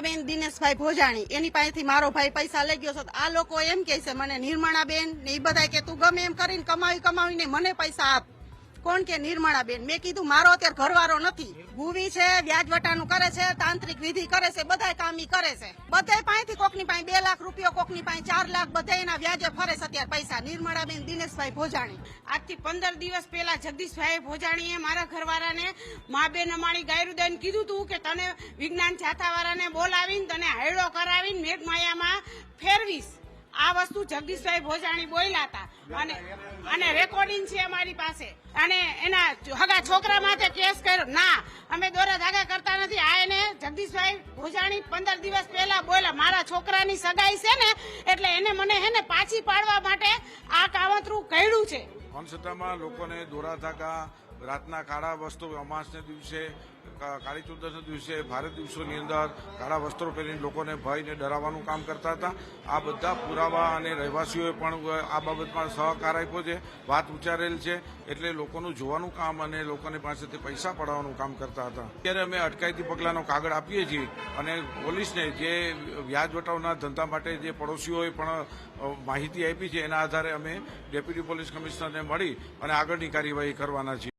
બેન દિનેશભાઈ ભોજાણી. એની પાસેથી મારો ભાઈ પૈસા લઈ ગયો છે. આ લોકો એમ કે છે, મને નિર્મળાબેન ને એ બધા કે તું ગમે એમ કરીને કમાવી કમાવીને મને પૈસા આપ. કોણ કે નિર્મળાબેન? મેં કીધું, મારો અત્યારે ઘરવાળો નથી. ગુવી છે, વ્યાજવટાનું કરે છે, તાંત્રિક વિધિ કરે છે, બધાય કામ કરે છે. બધાય પાસેથી કોકની પાસે બે લાખ રૂપિયા, કોકની પાસે ચાર લાખ બધા એના વ્યાજે ફરે છે અત્યારે પૈસા. નિર્મળાબેન, દિનેશભાઈ ભોજાણી. આજથી પંદર દિવસ પહેલા જગદીશભાઈ ભોજાણીએ મારા ઘરવાળાને મા બેન અમારી ગાયરુદાન કીધું તું કે તને વિજ્ઞાન જાથાવાળાને બોલાવીને તને હાયડો કરાવીને મેઘમાયામાં ફેરવીશ. આ વસ્તુ જગદીશભાઈ ભોજાણી બોલ્યા હતા. અને અને રેકોર્ડિંગ છે અમારી પાસે. અને એના હગા છોકરા માથે કેસ કર્યો. ના, અમે દોરા ધાગા કરતા નથી. આ એને જગદીશભાઈ ભોજાણી પંદર દિવસ પહેલા બોલ્યા, મારા છોકરાની સગાઈ છે ને, એટલે એને મને હે ને પાછી પાડવા માટે આ કાવતરું કર્યું છે. અંધશ્રદ્ધામાં લોકોને દોરા ધાગા રાતના કાળા વસ્ત્રો અમાસને દિવસે કાળી ચૌદશના દિવસે ભારે દિવસોની અંદર કાળા વસ્ત્રો પહેરીને લોકોને ભયને ડરાવવાનું કામ કરતા હતા. આ બધા પુરાવા અને રહેવાસીઓએ પણ આ બાબતમાં સહકાર આપ્યો છે, વાત ઉચ્ચારેલ છે, એટલે લોકોનું જોવાનું કામ અને લોકોની પાસેથી પૈસા પડાવવાનું કામ કરતા હતા. અત્યારે અમે અટકાયતી પગલાંનો કાગળ આપીએ છીએ અને પોલીસને જે વ્યાજ વટાવના ધંધા માટે જે પડોશીઓએ પણ માહિતી આપી છે, એના આધારે અમે ડેપ્યુટી પોલીસ કમિશનરને મળી અને આગળની કાર્યવાહી કરવાના છીએ.